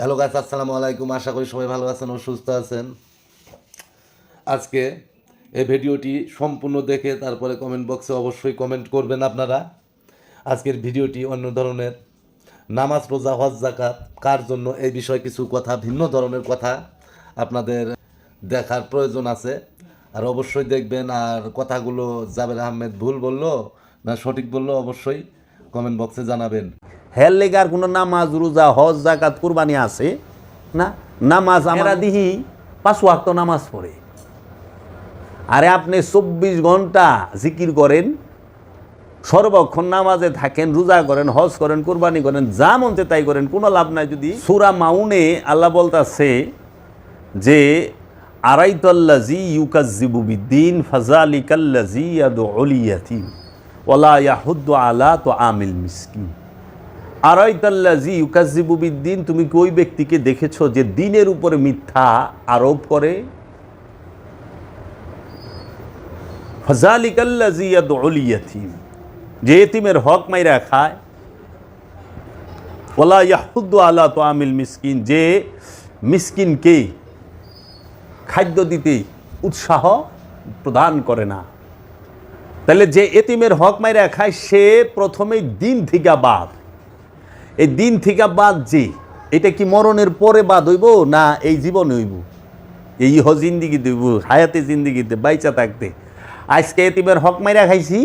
Hello গাছ আসসালামু আলাইকুম। আশা করি সবাই ভালো আছেন ও সুস্থ আছেন। আজকে এই ভিডিওটি সম্পূর্ণ দেখে তারপরে কমেন্ট বক্সে অবশ্যই কমেন্ট করবেন আপনারা। আজকের ভিডিওটি অন্য ধরনের। নামাজ, রোজা, হজ জাকাত কার জন্য এই বিষয়ে কিছু কথা, ভিন্ন ধরনের কথা আপনাদের দেখার প্রয়োজন আছে। আর অবশ্যই দেখবেন আর কথাগুলো জাবের আহমেদ ভুল বলল না সঠিক বলল, অবশ্যই কমেন্ট বক্সে জানাবেন। হের লেগার কোনো নামাজ রোজা হজ জাকাত কুরবানি আছে? না। নামাজ আমরা দিহি পাঁচ ওয়াক্ত নামাজ পড়ে। আরে আপনি চব্বিশ ঘণ্টা জিকির করেন সর্বক্ষণ নামাজে থাকেন রোজা করেন হজ করেন কুরবানি করেন যা মনতে তাই করেন কোনো লাভ নাই যদি। সুরা মাউনে আল্লাহ বলতাছে যে আরাইতল্লাজি ইউকাজিবু বিদ্দিন ফাজালিকাল্লাজি ইয়াদু অলিয়াতিম ওলা ইয়াহুদ্দু আলা তো আমিল মিসকিন। আরাইতাল্লাজি ইউকাজিবু বিদ্দিন, তুমি কি ওই ব্যক্তিকে দেখেছ যে দিনের উপরে মিথ্যা আরোপ করে? ফাজালিকাল্লাজি যে এতিমের হক মাইরা খায়। ওলা ইয়াহুদ্দু আলা তো আমিল মিসকিন, যে মিসকিনকে খাদ্য দিতে উৎসাহ প্রদান করে না। তাহলে যে এতিমের হক মাইরা খায়, সে প্রথমেই দিন থেকে বাদ এই দিন থেকে বাদ যে এটা কি মরণের পরে বাদ হইব না এই জীবনে হইব? এই হ জিন্দিগি হইব, হায়াতে জিন্দিগিতে বাইচা থাকতে। আজকে এতিমের হক মাইরা খাইছি,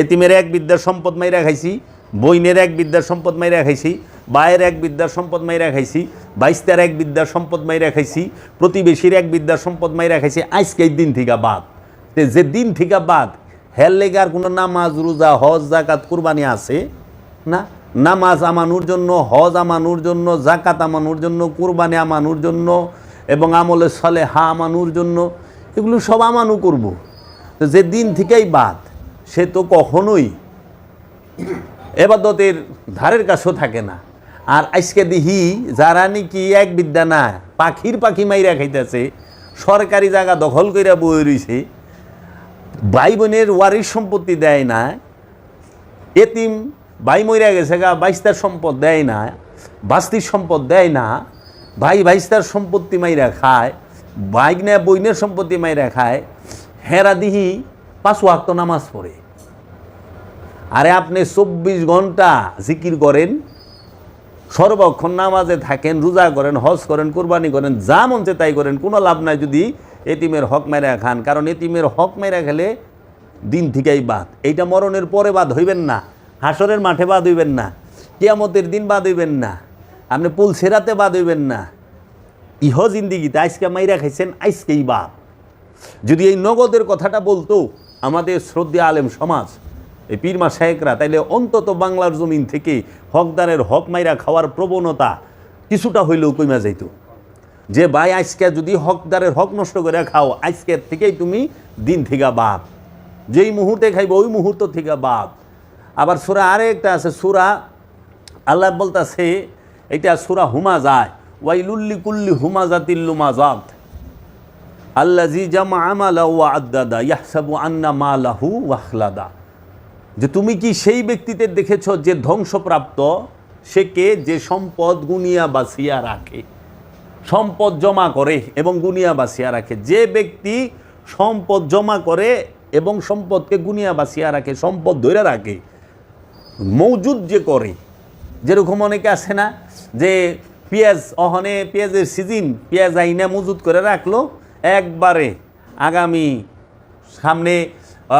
এতিমের এক বিদ্যার সম্পদ মাইরা খাইছি, বইনের এক বিদ্যার সম্পদ মাইরা খাইছি, বায়ের এক বিদ্যার সম্পদ মাইরা খাইছি বাইশটার এক বিদ্যার সম্পদ মাইরা খাইছি, প্রতিবেশীর এক বিদ্যার সম্পদ মাইরা খাইছি, আজকে দিন থেকে বাদ। যে দিন থেকে বাদ, হের লেগার কোনো নামাজ, রোজা, হজ জাকাত কুরবানি আছে? না? নামাজ আমানুর জন্য, হজ আমানুর জন্য জাকাত আমানুর জন্য, কুরবানি আমানুর জন্য এবং আমলে সলে হা আমানুর জন্য, এগুলো সব আমানু করব। তো যে দিন থেকেই বাদ, সে তো কখনোই এবাদতের ধারের কাছেও থাকে না। আর আজকে দিহি, যারা নাকি এক বিদ্যা না, পাখির পাখি মাইরা খাইতেছে, সরকারি জায়গা দখল কইরা বই রইছে, ভাই বোনের ওয়ারিশ সম্পত্তি দেয় না, এতিম ভাই মইরা গেছে গা, বাইশটার সম্পদ দেয় না, বাস্তির সম্পদ দেয় না, ভাই বাইস্তার সম্পত্তি মাইরা খায় বাইক নেয় বইনের সম্পত্তি মাইরা খায়, হেরা দিহি পাঁচ ওয়াক্ত নামাজ পড়ে। আরে আপনি চব্বিশ ঘণ্টা জিকির করেন, সর্বক্ষণ নামাজে থাকেন, রোজা করেন, হজ করেন, কোরবানি করেন, যা মনছে তাই করেন, কোনো লাভ নাই যদি এতিমের হক মেরা খান, কারণ এতিমের হক মেরা খেলে দিন থেকেই বাদ। এইটা মরণের পরে বাদ হইবেন না। হাসরের মাঠে বাদ হইবেন না, কিয়ামতের দিন বাদ হইবেন না, আপনি পুল সেরাতে বাদ হইবেন না। ইহ জিন্দিগিতে আজকে মাইরা খাইছেন আজকেই বাদ যদি এই নগদের কথাটা বলতো আমাদের শ্রদ্ধা আলেম সমাজ, এই পীরমা শাহেকরা তাইলে অন্তত বাংলার জমিন থেকে হকদারের হক মাইরা খাওয়ার প্রবণতা কিছুটা হইলেও কইমা যাইতো। যে ভাই আজকে যদি হকদারের হক নষ্ট করে খাও আজকের থেকেই তুমি দিন থেকে বাদ যেই মুহূর্তে খাইব, ওই মুহূর্ত থেকে বাদ আবার সুরা আরেকটা আছে, সুরা, আল্লাহ বলতাছে এটা সুরা হুমা যায় ওয়াইলুল্লি কুল্লি হুমা জাতিল্লুমা জাত আল্লা জি জামা আমালা ওয়া আদাদা, ইয়াহসাবু আন্না মালাহু ওয়াখলাদা। যে তুমি কি সেই ব্যক্তিতে দেখেছ যে ধ্বংসপ্রাপ্ত? সে কে? যে সম্পদ গুনিয়া বাসিয়া রাখে। সম্পদ জমা করে এবং গুনিয়া বাসিয়া রাখে। যে ব্যক্তি সম্পদ জমা করে এবং সম্পদকে গুনিয়া বাসিয়া রাখে, সম্পদ ধরে রাখে মজুদ যে করে, যেরকম অনেকে আছে না, যে পেঁয়াজ, অহনে পেঁয়াজের সিজন, পেঁয়াজ আইনা মজুদ করে রাখল, একবারে আগামী সামনে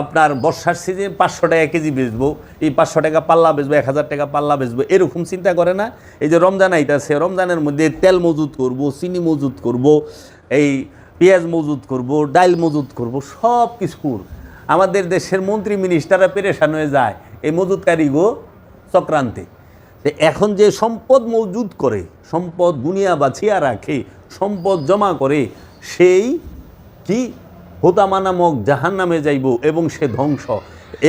আপনার বর্ষার সিজন পাঁচশো টাকা কেজি বেচবো, এই পাঁচশো টাকা পাল্লা বেচবো, এক হাজার টাকা পাল্লা বেচবো, এরকম চিন্তা করে না। এই যে রমজান আইতাছে, রমজানের মধ্যে তেল মজুদ করব, চিনি মজুদ করব, এই পেঁয়াজ মজুদ করব, ডাইল মজুদ করব সব কিছুর আমাদের দেশের মন্ত্রী মিনিস্টাররা পেরেশান হয়ে যায়। এই মজুদকারী গো চক্রান্তে। এখন যে সম্পদ মজুদ করে, সম্পদ গুনিয়া বাছিয়া রাখে, সম্পদ জমা করে, সেই কি হোতামা নামক জাহান নামে যাইব এবং সে ধ্বংস।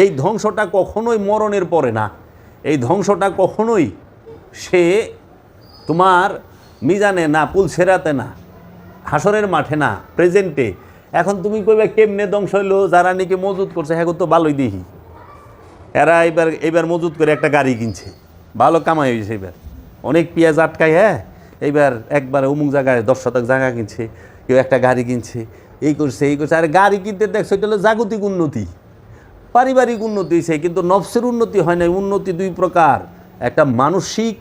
এই ধ্বংসটা কখনোই মরণের পরে না। এই ধ্বংসটা কখনোই সে তোমার মিজানে না পুল সেরাতে না, হাসরের মাঠে না প্রেজেন্টে এখন তুমি কইবে, কেমনে ধ্বংস হইল? যারা নাকি মজুদ করছে হ্যাঁ তো ভালোই দেখি। এরা এবার এবার মজুত করে একটা গাড়ি কিনছে। ভালো কামাই হয়েছে এবার। অনেক পেঁয়াজ আটকায় হ্যাঁ? এইবার একবারে অমুক জায়গায় দশ শতক জায়গা কিনছে, কেউ একটা গাড়ি কিনছে, এই করছে এই করছে। আর গাড়ি কিনতে দেখছ, এটা হলো জাগতিক উন্নতি। পারিবারিক উন্নতি হয়েছে, কিন্তু নফসের উন্নতি হয় না উন্নতি দুই প্রকার। একটা মানসিক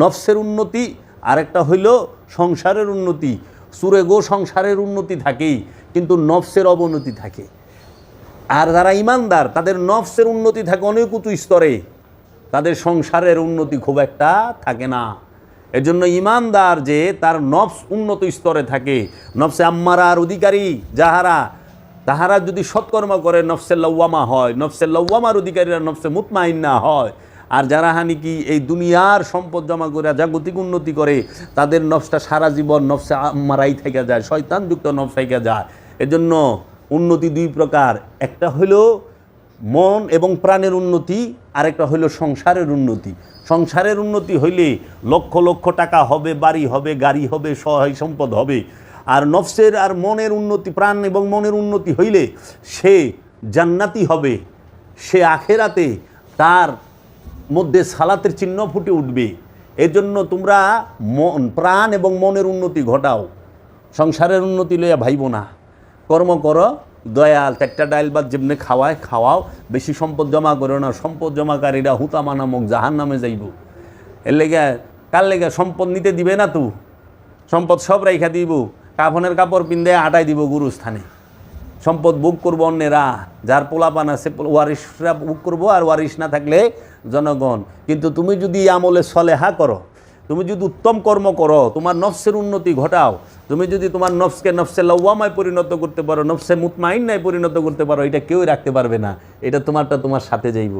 নফসের উন্নতি আর একটা হইল সংসারের উন্নতি। সুরে গো সংসারের উন্নতি থাকেই, কিন্তু নফসের অবনতি থাকে। আর যারা ইমানদার, তাদের নফসের উন্নতি থাকে অনেক উঁচু স্তরে। তাদের সংসারের উন্নতি খুব একটা থাকে না। এজন্য ইমানদার যে তার নফস উন্নত স্তরে থাকে, নফসে আম্মারার অধিকারী যাহারা, তাহারা যদি সৎকর্ম করে, নফসে লওয়ামা হয়, নফসে লওয়ামার অধিকারীরা নফসে মুতমাইন্না হয়। আর যারা হানি কি এই দুনিয়ার সম্পদ জমা করে জাগতিক উন্নতি করে, তাদের নফসটা সারা জীবন নফসে আম্মারাই থেকে যায়, শয়তানযুক্ত নফস থেকে যায়। এজন্য উন্নতি দুই প্রকার। একটা হলো মন এবং প্রাণের উন্নতি, আরেকটা হইল সংসারের উন্নতি। সংসারের উন্নতি হইলে লক্ষ লক্ষ টাকা হবে, বাড়ি হবে, গাড়ি হবে, সহায় সম্পদ হবে। আর নফসের আর মনের উন্নতি, প্রাণ এবং মনের উন্নতি হইলে সে জান্নাতি হবে, সে আখেরাতে তার মধ্যে সালাতের চিহ্ন ফুটে উঠবে। এজন্য তোমরা মন, প্রাণ এবং মনের উন্নতি ঘটাও। সংসারের উন্নতি লইয়া ভাইব না। কর্ম করো, দয়াল চারটা ডাইল বাদ যেমনি খাওয়ায়, খাওয়াও, বেশি সম্পদ জমা করো না, সম্পদ জমাকারীরা হুতামা নামক জাহান নামে যাইব। এর লেগে, কার লেগে সম্পদ নিতে দিবে না তু? সম্পদ সব রেখা দিব, কাফনের কাপড় পিন্দে আটাই দিব গুরুস্থানে। সম্পদ বুক করব অন্যেরা, যার পোলাপান আছে, ওয়ারিশরা বুক করব আর ওয়ারিশ না থাকলে জনগণ। কিন্তু তুমি যদি আমলে সলেহা করো তুমি যদি উত্তম কর্ম করো, তোমার নফসের উন্নতি ঘটাও, তুমি যদি তোমার নফসকে নফসে লওয়ামায় পরিণত করতে পারো, নফসে মুতমাইন্নায় পরিণত করতে পারো, এটা কেউই রাখতে পারবে না। এটা তোমারটা তোমার সাথে যাইব।